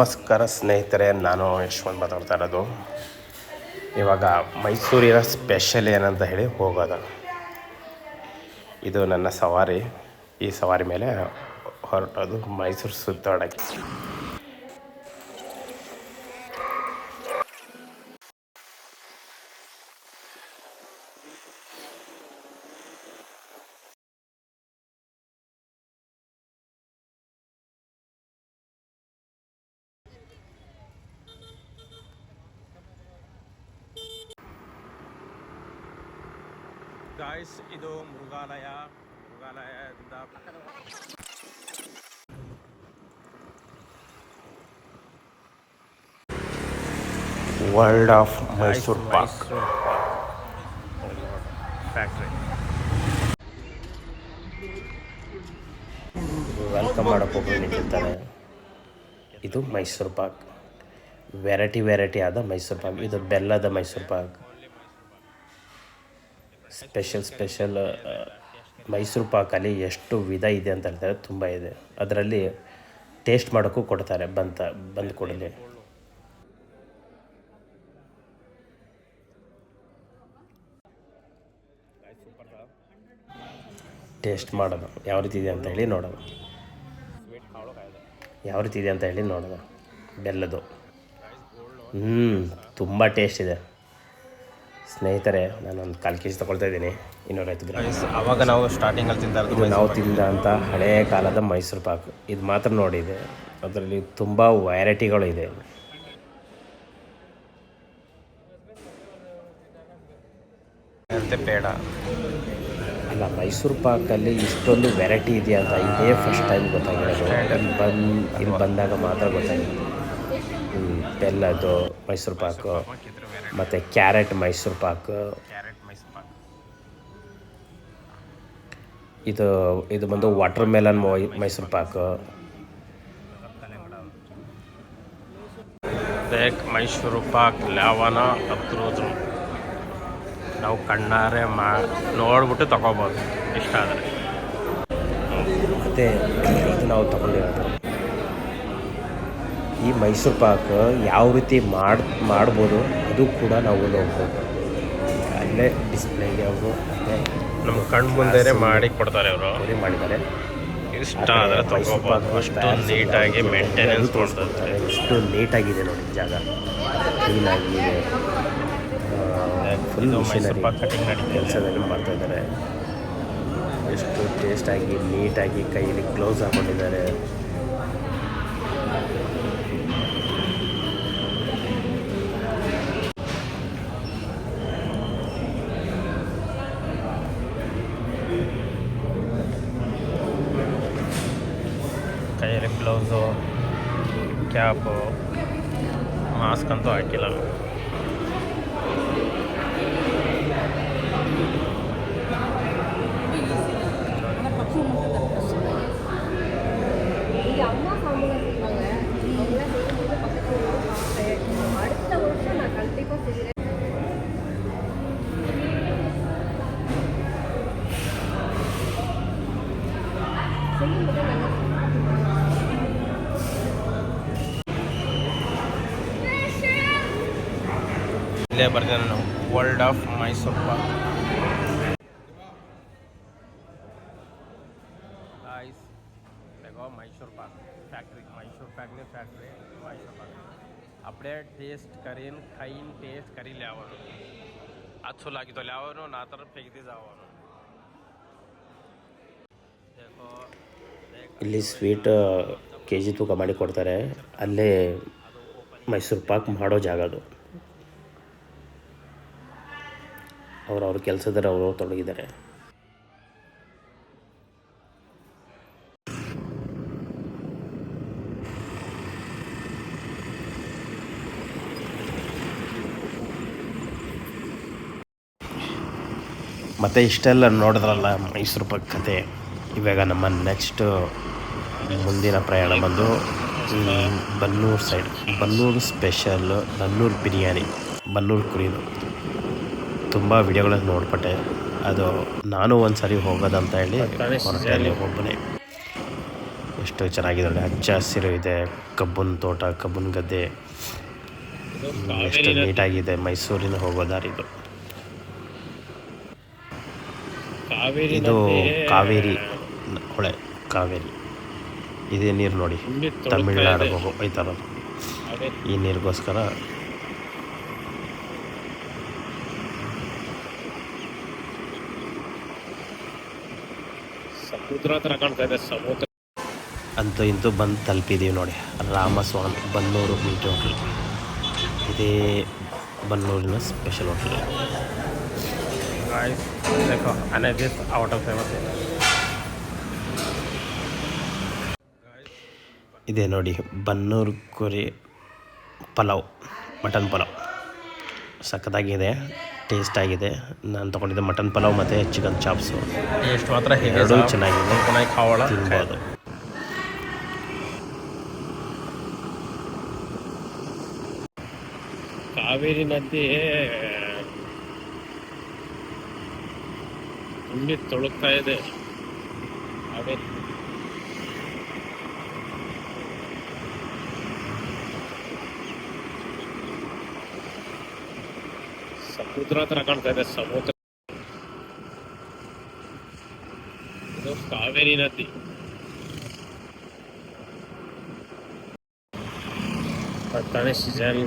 ನಮಸ್ಕಾರ ಸ್ನೇಹಿತರೆ, ನಾನು ಯಶವಂತ್ ಮಾತಾಡ್ತಾ ಇರೋದು. ಇವಾಗ ಮೈಸೂರಿನ ಸ್ಪೆಷಲ್ ಏನಂತ ಹೇಳಿ ಹೋಗೋದು. ಇದು ನನ್ನ ಸವಾರಿ. ಈ ಸವಾರಿ ಮೇಲೆ ಹೊರಟೋದು ಮೈಸೂರು ಸುತ್ತಾಡೋಕ್ಕೆ. ಗಾಯ್ಸ್ ಇದು ಮೃಗಾಲಯ. ಮೃಗಾಲಯದಿಂದ world of Mysore pak factory welcome ಮಾಡೋಕೆ ಒಬ್ಬರು ನಿಂತಿರ್ತಾರೆ. ಇದು ಮೈಸೂರು ಪಾಕ್ ವೆರೈಟಿ ವೆರೈಟಿ ಆದ ಮೈಸೂರು ಪಾಕ್ ಇದು ಬೆಲ್ಲದ ಮೈಸೂರು ಪಾಕ್ ಸ್ಪೆಷಲ್ ಸ್ಪೆಷಲ್ ಮೈಸೂರು ಪಾಕಲ್ಲಿ ಎಷ್ಟು ವಿಧ ಇದೆ ಅಂತ ಹೇಳ್ತಾರೆ, ತುಂಬ ಇದೆ. ಅದರಲ್ಲಿ ಟೇಸ್ಟ್ ಮಾಡೋಕ್ಕೂ ಕೊಡ್ತಾರೆ ಬಂತ, ಬಂದು ಕೊಡಲಿ. ಟೇಸ್ಟ್ ಮಾಡೋದು ಯಾವ ರೀತಿ ಇದೆ ಅಂತ ಹೇಳಿ ನೋಡೋದು ಯಾವ ರೀತಿ ಇದೆ ಅಂತ ಹೇಳಿ ನೋಡೋದು ಬೆಲ್ಲದು ಹ್ಞೂ ತುಂಬ ಟೇಸ್ಟ್ ಇದೆ. ಸ್ನೇಹಿತರೆ ನಾನೊಂದು ಕಾಲು ಕೆಜಿ ತಗೊಳ್ತಾ ಇದ್ದೀನಿ. ಇನ್ನೂರೈತು ಗ್ರಾಮ್ ಅವಾಗ ನಾವು ಸ್ಟಾರ್ಟಿಂಗಲ್ಲಿ ತಿಂತಾ ಇದು ನಾವು ತಿಂದ ಅಂತ ಹಳೆಯ ಕಾಲದ ಮೈಸೂರು ಪಾಕ್ ಇದು ಮಾತ್ರ ನೋಡಿದೆ ಅದರಲ್ಲಿ ತುಂಬ ವೆರೈಟಿಗಳು ಇದೆ. ಪೇಡ. ಅಲ್ಲ ಮೈಸೂರು ಪಾಕಲ್ಲಿ ಇಷ್ಟೊಂದು ವೆರೈಟಿ ಇದೆಯಾ ಅಂತ ಇದೇ ಫಸ್ಟ್ ಟೈಮ್ ಗೊತ್ತಾಗಿರೋದು. ಇಲ್ಲಿ ಬಂದು ಇಲ್ಲಿ ಬಂದಾಗ ಮಾತ್ರ ಗೊತ್ತಾಗಿತ್ತು. ಹ್ಮ್, ಬೆಲ್ಲದ್ದು ಮೈಸೂರು ಪಾಕು ಮತ್ತು ಕ್ಯಾರೆಟ್ ಮೈಸೂರು ಪಾಕು. ಇದು ಇದು ಬಂದು ವಾಟರ್ ಮೆಲನ್ ಮೈಸೂರು ಪಾಕು. ಮೈಸೂರು ಪಾಕ್ ಲಾವನ ಹತ್ತಿರೋದು ನಾವು ಕಣ್ಣಾರೆ ಮಾ ನೋಡ್ಬಿಟ್ಟು ತಗೋಬೋದು ಇಷ್ಟ ಆದರೆ. ಮತ್ತು ಇದು ನಾವು ತಗೊಂಡಿರೋದು. ಈ ಮೈಸೂರು ಪಾಕ್ ಯಾವ ರೀತಿ ಮಾಡಿ ಮಾಡ್ಬೋದು ಅದು ಕೂಡ ನಾವು ನೋಡ್ಬೋದು. ಅಲ್ಲೇ ಡಿಸ್ಪ್ಲೇಗೆ ಅವರು ಅಲ್ಲೇ ನಮ್ಮ ಕಣ್ಣು ಮುಂದೆ ಮಾಡಿ ಕೊಡ್ತಾರೆ ಅವರು. ಮಾಡಿದ್ದಾರೆ. ಇಷ್ಟ ಆದರೆ ತಗೋಬೋದು. ಅಷ್ಟು ನೀಟಾಗಿ ಮೇಂಟೆನೆನ್ಸ್ ಮಾಡ್ತಾರೆ ಎಷ್ಟು ನೀಟಾಗಿದೆ ನೋಡಿ ಜಾಗ. ಕ್ಲೀನಾಗಿದೆ ಫುಲ್ ಮಿಷಿನರಿ ಕೆಲಸದಲ್ಲಿ ಮಾಡ್ತಾ ಇದ್ದಾರೆ. ಎಷ್ಟು ಟೇಸ್ಟಾಗಿ ನೀಟಾಗಿ ಕೈಯಲ್ಲಿ ಗ್ಲೌಸ್ ಹಾಕೊಂಡಿದ್ದಾರೆ. ಕ್ಯಾಪು ಮಾಸ್ಕ್ ಅಂತೂ ಹಾಕಿಲ್ಲ இங்க ಇಲ್ಲೇ ಬರ್ತೀನಿ ನಾನು world of Mysuru pak guys देखो मैसूर पाक फैक्ट्री मैसूर पाक ने फैक्ट्री मैसूर पाक આપણે ટેસ્ટ કરીને ખાઈને ટેસ્ટ કરી લેવાનું આછું લાગી તો લેવાનું ના તરફ ફેંકી જવાનું देखो ಇಲ್ಲಿ ಸ್ವೀಟ್ ಕೆ ಜಿ ತೂಕ ಮಾಡಿ ಕೊಡ್ತಾರೆ ಅಲ್ಲೇ ಮೈಸೂರು ಪಾಕ್ ಮಾಡೋ ಜಾಗ ಅದು ಅವ್ರು ಅವ್ರ ಕೆಲಸದಲ್ಲಿ ಅವರು ತೊಡಗಿದ್ದಾರೆ. ಮತ್ತು ಇಷ್ಟೆಲ್ಲ ನೋಡಿದ್ರಲ್ಲ ಮೈಸೂರು ಕತೆ. ಇವಾಗ ನಮ್ಮ ನೆಕ್ಸ್ಟು ಮುಂದಿನ ಪ್ರಯಾಣ ಬಂದು ಬನ್ನೂರು ಸೈಡ್ ಬನ್ನೂರು ಸ್ಪೆಷಲ್ ಬನ್ನೂರು ಬಿರಿಯಾನಿ, ಬನ್ನೂರು ಕುರಿದು. ತುಂಬ ವಿಡಿಯೋಗಳನ್ನು ನೋಡ್ಪಟ್ಟೆ. ಅದು ನಾನು ಒಂದು ಸರಿ ಹೋಗೋದಂತ ಹೇಳಿ ಹೊರಟೆ ಅಲ್ಲಿ ಒಬ್ಬನೇ ಎಷ್ಟು ಚೆನ್ನಾಗಿದೆ ನೋಡಿ ಹಚ್ಚ ಹಸಿರು ಇದೆ ಕಬ್ಬನ್ ತೋಟ ಕಬ್ಬನ್ ಗದ್ದೆ. ಎಷ್ಟು ನೀಟಾಗಿದೆ ಮೈಸೂರಿನ ಹೋಗೋ ದಾರಿ ಇದು ಕಾವೇರಿ ಇದು ಕಾವೇರಿ ಹೊಳೆ ಕಾವೇರಿ. ಇದೇ ನೀರು ನೋಡಿ ತಮಿಳ್ನಾಡಿಗೆ ಹೋಗ್ತಾ ಥರ ಈ ನೀರಿಗೋಸ್ಕರ ಕೂತ್ರ ಕಾಣ್ತಾ ಇದೆ ಸಮುದ್ರ ಅಂತೂ ಇಂತೂ ಬಂದು ತಲುಪಿದೀವಿ ನೋಡಿ. ರಾಮಸ್ವಾಮಿ ಬನ್ನೂರು ಮೀಟ್ ಹೋಟೆಲ್ ಇದೇ ಬನ್ನೂರಿನ ಸ್ಪೆಷಲ್ ಹೋಟ್ಲ್ ಇದೆ ನೋಡಿ ಬನ್ನೂರು ಕುರಿ ಪಲಾವ್ ಮಟನ್ ಪಲಾವ್. ಸಖತ್ತಾಗಿದೆ ಟೇಸ್ಟ್ ಆಗಿದೆ ನಾನು ತೊಗೊಂಡಿದ್ದೆ ಮಟನ್ ಪಲಾವ್ ಮತ್ತು ಚಿಕನ್ ಚಾಪ್ಸು. ಟೇಸ್ಟ್ ಮಾತ್ರ ಎರಡು ಚೆನ್ನಾಗಿದೆ. ಖಾವಳ ತಿನ್ಬೋದು. ಕಾವೇರಿ ನದಿ ತುಂಬಿ ತೊಳಗ್ತಾ ಇದೆ. ಕಾವೇರಿ ಸಮುದ್ರ ಹತ್ರ ಕಾಣ್ತಾ ಇದೆ ಸಮುದ್ರ ಇದು ಕಾವೇರಿ ನದಿ ಬರ್ತಾನೆ ಸೀಸನ್